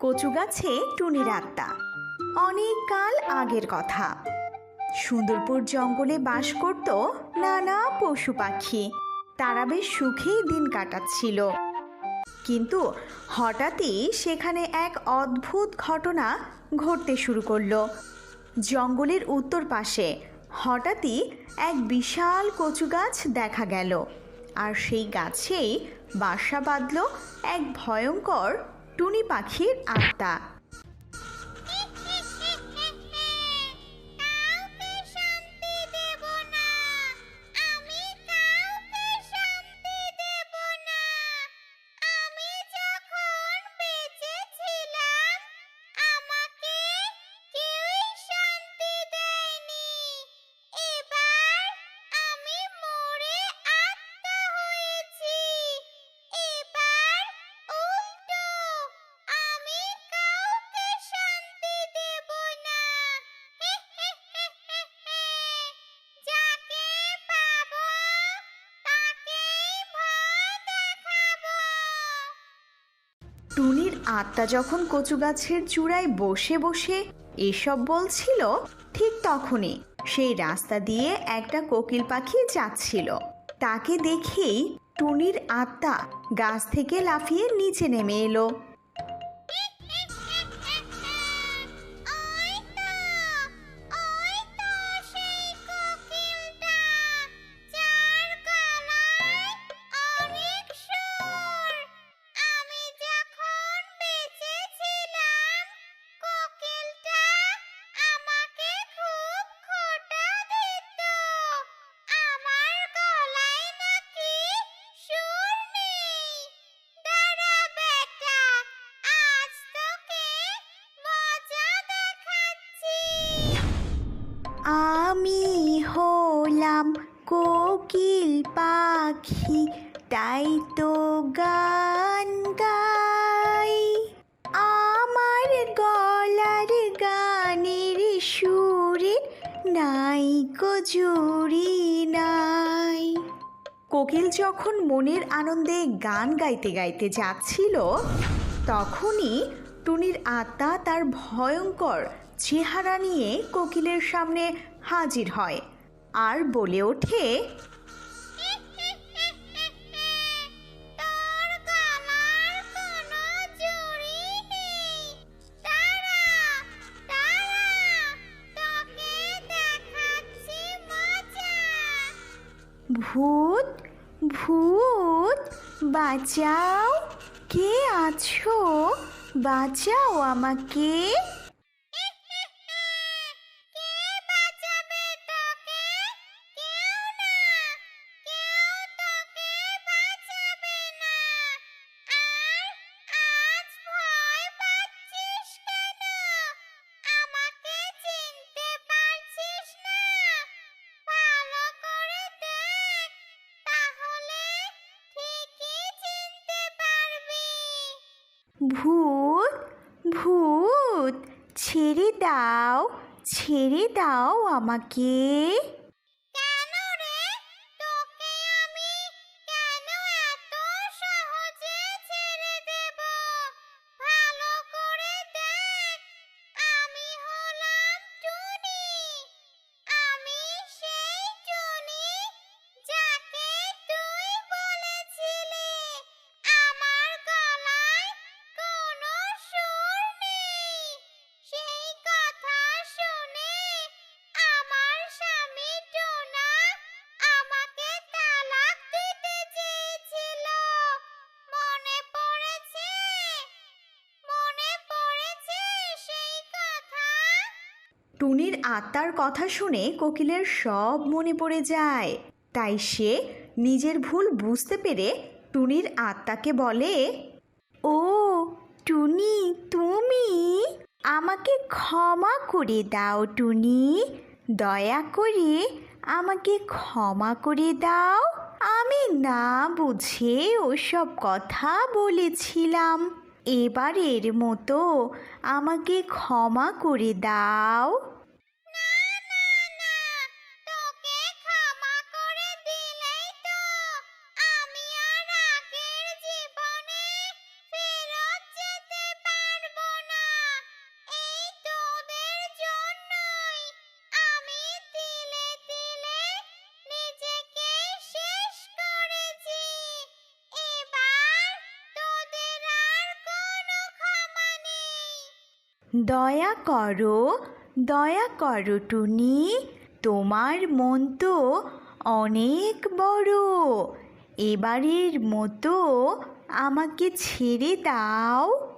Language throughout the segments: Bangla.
কচু গাছে টুনির আত্মা। অনেক কাল আগের কথা। সুন্দরপুর জঙ্গলে বাস করত নানা পশু পাখি। তারা বেশ সুখেই দিন কাটাচ্ছিল। কিন্তু হঠাৎই সেখানে এক অদ্ভুত ঘটনা ঘটতে শুরু করল। জঙ্গলের উত্তর পাশে হঠাৎই এক বিশাল কচু গাছ দেখা গেল। আর সেই গাছেই বাসা বাঁধল এক ভয়ঙ্কর টুনি পাখির আত্মা টুনির আত্মা যখন কচু গাছের চূড়ায় বসে বসে এসব বলছিল, ঠিক তখনই সেই রাস্তা দিয়ে একটা কোকিল পাখি যাচ্ছিল। তাকে দেখেই টুনির আত্মা গাছ থেকে লাফিয়ে নিচে নেমে এলো। পাখি, তাই তো গান গাই। আমার গলার গানের সুরে নাই কজুরি নাই। কোকিল যখন মনের আনন্দে গান গাইতে গাইতে যাচ্ছিল, তখনই টুনির আত্মা তার ভয়ঙ্কর চেহারা নিয়ে কোকিলের সামনে হাজির হয় আর বলে ওঠে ভূত ভূত বাঁচাও। কে আছো? বাঁচাও আমাকে। ছেড়ে দাও আমাকে। টুনির আত্মার কথা শুনে কোকিলের সব মনে পড়ে যায়। তাই সে নিজের ভুল বুঝতে পেরে টুনির আত্মাকে বলে, ও, টুনি, তুমি আমাকে ক্ষমা করে দাও টুনি। দয়া করে আমাকে ক্ষমা করে দাও। আমি না বুঝে ওসব কথা বলেছিলাম। এবারের মতো আমাকে ক্ষমা করে দাও। দয়া করো দয়া করো টুনি, তোমার মন তো অনেক বড়। এবারের মতো আমাকে ছেড়ে দাও।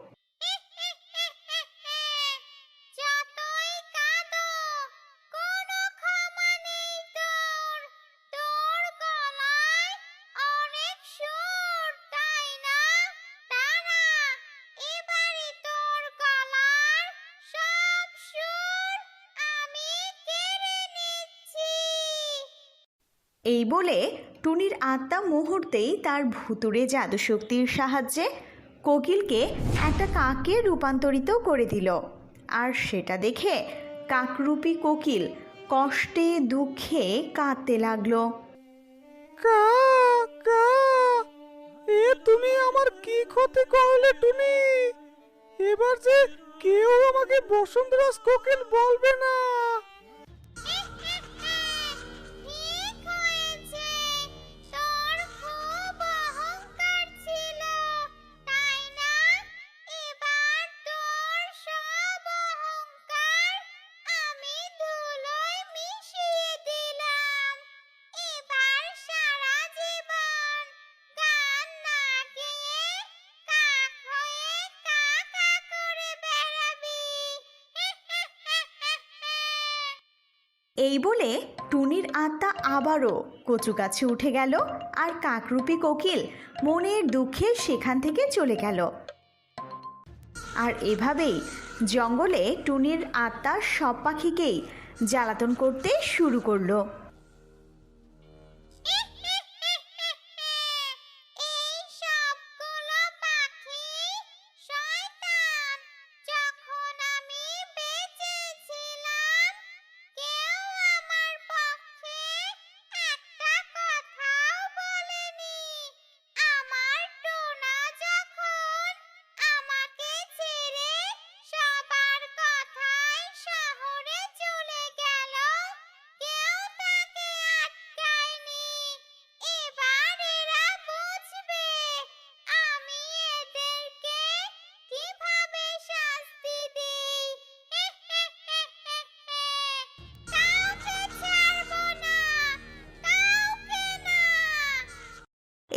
এই বলে টুনির আত্মা মুহূর্তেই তার ভুতুরে জাদুশক্তির সাহায্যে কোকিলকে একটা কাকে রূপান্তরিত করে দিল। আর সেটা দেখে কাকরূপী কোকিল কষ্টে দুঃখে কাঁদতে লাগল। কা কা, এ তুমি আমার কি ক্ষতি করলে টুনি? এবার যে কেউ আমাকে বসন্তরাজ কোকিল বলবে না। এই বলে টুনির আত্মা আবারও কচু গাছে উঠে গেল আর কাকরূপী কোকিল মনের দুঃখে সেখান থেকে চলে গেল। আর এভাবেই জঙ্গলে টুনির আত্মা সব পাখিকেই জ্বালাতন করতে শুরু করল।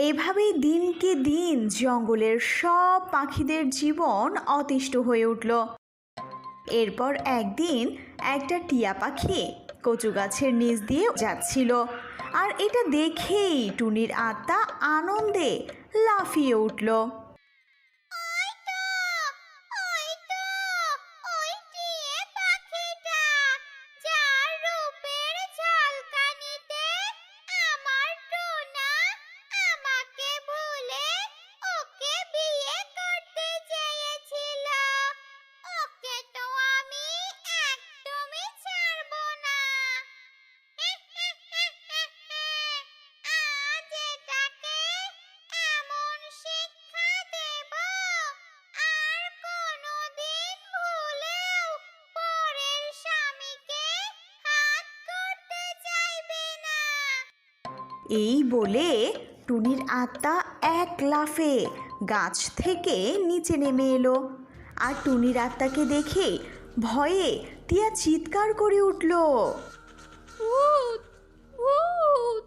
এভাবেই দিনকে দিন জঙ্গলের সব পাখিদের জীবন অতিষ্ঠ হয়ে উঠল। এরপর একদিন একটা টিয়া পাখি কচু গাছের নিচ দিয়ে যাচ্ছিল আর এটা দেখেই টুনির আত্মা আনন্দে লাফিয়ে উঠল। এই বলে টুনির আত্মা এক লাফে গাছ থেকে নিচে নেমে এলো। আর টুনির আত্মাকে দেখে ভয়ে টিয়া চিৎকার করে উঠল। ভূত ভূত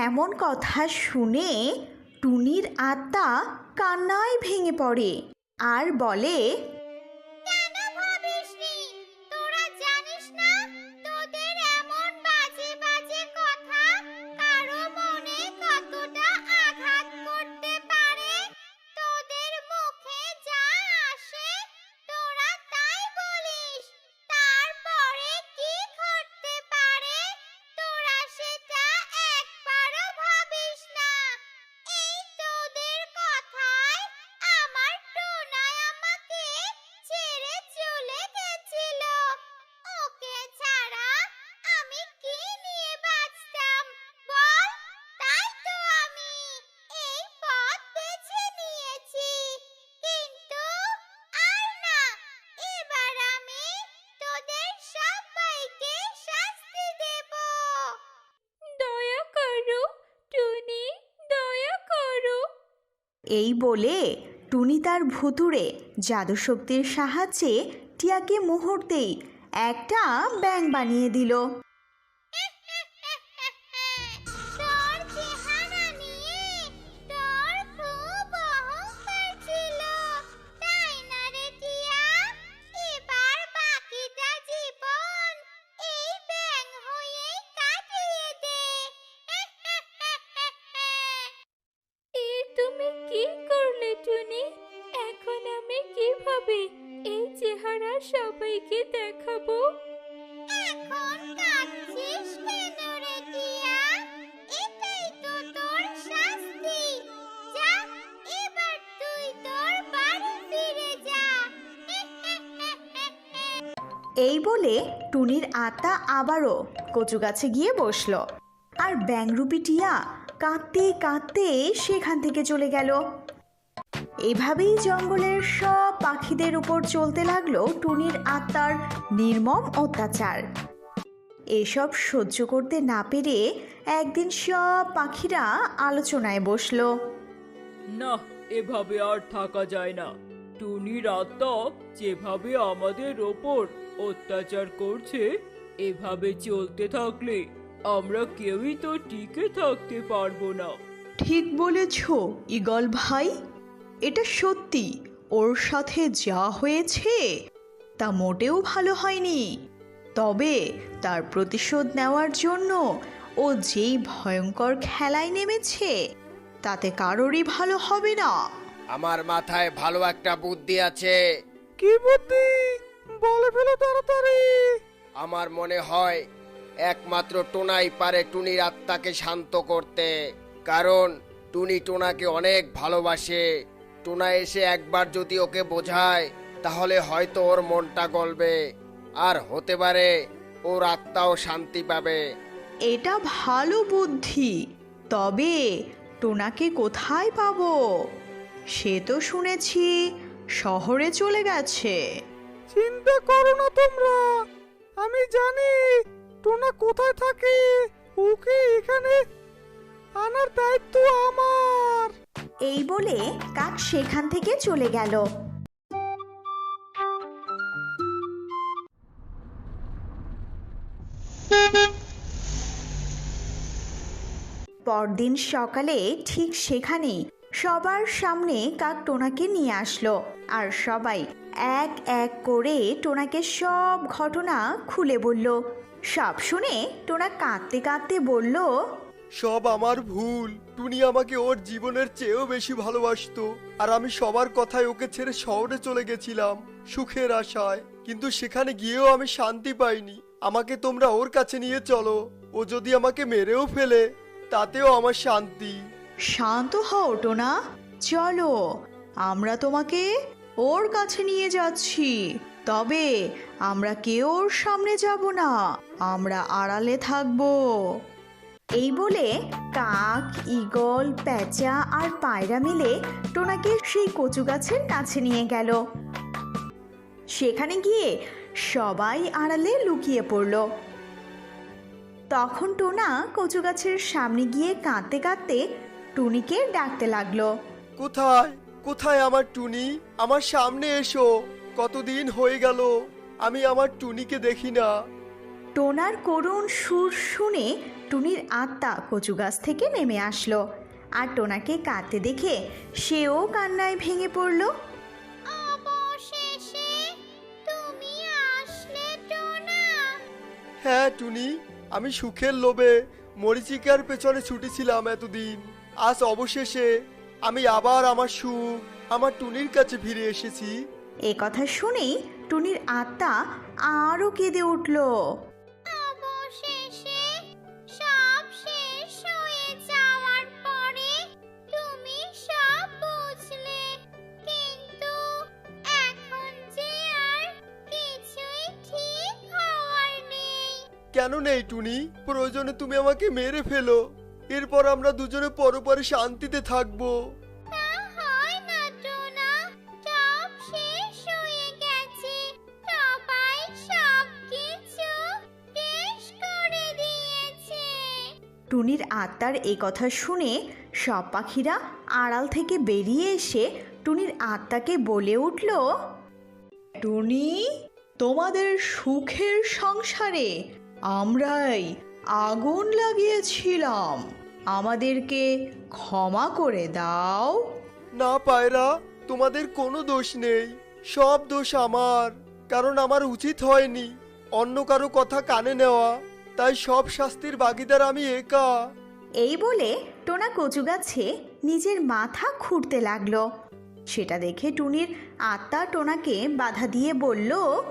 এমন কথা শুনে টুনির আত্মা কান্নায় ভেঙে পড়ে। আর বলে এই বলে টুনি তার ভুতুড়ে জাদুশক্তির সাহায্যে টিয়াকে মুহূর্তেই একটা ব্যাং বানিয়ে দিল। কীভাবে এই চেহারা সবাইকে দেখাবো। এখন কাঁদছিস কেন রে টিয়া? এটাই তো তোর শাস্তি। যা এবার তুই তোর বাড়ি ফিরে যা। এই বলে টুনির আতা আবারও কচু গাছে গিয়ে বসল। আর ব্যাংরুপি টিয়া কাঁদতে কাঁদতে সেখান থেকে চলে গেল। এভাবেই জঙ্গলের সব পাখিদের উপর চলতে লাগল টুনির আত্মার নির্মম অত্যাচার। এসব সহ্য করতে না পেরে একদিন সব পাখিরা আলোচনায় বসল। না এভাবে আর থাকা যায় না। টুনির আত্মা যেভাবে আমাদের ওপর অত্যাচার করছে এভাবে চলতে থাকলে আমরা কেউই তো টিকে থাকতে পারব না। ঠিক বলেছ ইগল ভাই। এটা সত্যি। ওর সাথে যা হয়েছে তা মোটেও ভালো হয়নি। তবে তার প্রতিশোধ নেওয়ার জন্য ও যেই ভয়ঙ্কর খেলায় নেমেছে তাতে কারোরই ভালো হবে না। আমার মাথায় ভালো একটা বুদ্ধি আছে। কি বুদ্ধি? বলে ফেলো তাড়াতাড়ি। আমার মনে হয় একমাত্র টোনাই পারে টুনির আত্মাকে শান্ত করতে কারণ টুনি টোনাকে অনেক ভালোবাসে। টোনা এসে একবার যদি ওকে বোঝায় তাহলে হয়তো ওর মনটা গলবে। আর হতে পারে ওর আত্মাও শান্তি পাবে। এটা ভালো বুদ্ধি। তবে টোনাকে কোথায় পাবো? সে তো শুনেছি শহরে চলে গেছে। চিন্তা করো না তোমরা। আমি জানি টোনা কোথায় থাকে। ওকে এখানে আনার দায়িত্ব আমার। এই বলে কাক সেখান থেকে চলে গেল। পরদিন সকালে ঠিক সেখানেই সবার সামনে কাক টোনাকে নিয়ে আসলো আর সবাই এক এক করে টোনাকে সব ঘটনা খুলে বলল। সব শুনে টোনা কাঁদতে কাঁদতে বলল সব আমার ভুল। টুনি আমাকে ওর জীবনের চেয়েও বেশি ভালোবাসতো। আর আমি সবার কথায় ওকে ছেড়ে শহরে চলে গেছিলাম, সুখের আশায়। কিন্তু সেখানে গিয়েও আমি শান্তি পাইনি। আমাকে তোমরা ওর কাছে নিয়ে চলো। ও যদি আমাকে মেরেও ফেলে, তাতেও আমার শান্তি। শান্ত হও, টোনা। চলো, আমরা তোমাকে ওর কাছে নিয়ে যাচ্ছি। তবে আমরা কেউ ওর সামনে যাব না। আমরা আড়ালে থাকব। এই বলে কাক ঈগল প্যাঁচা আর পায়রা মিলে টোনাকে সেই কচু গাছের কাছে নিয়ে গেল। সেখানে গিয়ে সবাই আড়ালে লুকিয়ে পড়ল। তখন টোনা কচু গাছের সামনে গিয়ে কাঁদতে কাঁদতে টুনিকে ডাকতে লাগল। কোথায়? কোথায় আমার টুনি? আমার সামনে এসো। কতদিন হয়ে গেল? আমি আমার টুনিকে দেখি না। টোনার করুণ সুর শুনে টুনির আত্মা কচু গাছ থেকে নেমে আসলো আর টোনাকে কাঁদতে দেখে সেও কান্নায় ভেঙে পড়ল। অবশেষে তুমি আসলে টোনা। হ্যাঁ টুনি আমি সুখের লোভে মরিচিকার পেছনে ছুটেছিলাম এতদিন। আজ অবশেষে আমি আবার আমার সুখ আমার টুনির কাছে ফিরে এসেছি। এ কথা শুনেই টুনির আত্মা আরও কেঁদে উঠল। কেন নেই টুনি। প্রয়োজনে তুমি আমাকে মেরে ফেলো। এরপর আমরা দুজনে পরপরে শান্তিতে থাকব। তা হয় না টোনা। সব শেষ হয়ে গেছে। সবাই সব কিছু শেষ করে দিয়েছে। টুনির আত্মার এই কথা শুনে সব পাখিরা আড়াল থেকে বেরিয়ে এসে টুনির আত্মাকে বলে উঠল টুনি তোমাদের সুখের সংসারে আমরাই আগুন লাগিয়েছিলাম। আমাদেরকে ক্ষমা করে দাও। না পায়রা তোমাদের কোনো দোষ নেই। সব দোষ আমার কারণ আমার উচিত হয়নি অন্য কারও কথা কানে নেওয়া। তাই সব শাস্তির বাগিদার আমি একা। এই বলে টোনা কচু গাছে নিজের মাথা খুঁড়তে লাগল। সেটা দেখে টুনির আত্মা টোনাকে বাধা দিয়ে বলল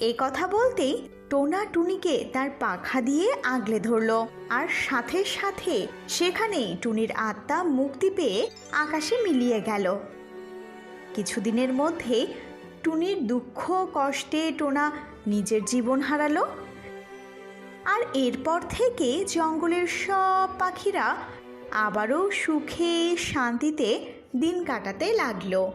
এই কথা বলতেই টোনা টুনিকে তার পাখা দিয়ে আগলে ধরলো। আর সাথে সাথে সেখানেই টুনির আত্মা মুক্তি পেয়ে আকাশে মিলিয়ে গেল। কিছুদিনের মধ্যে টুনির দুঃখ, কষ্টে টোনা নিজের জীবন হারালো। আর এরপর থেকে জঙ্গলের সব পাখিরা আবারও সুখে, শান্তিতে দিন কাটাতে লাগল।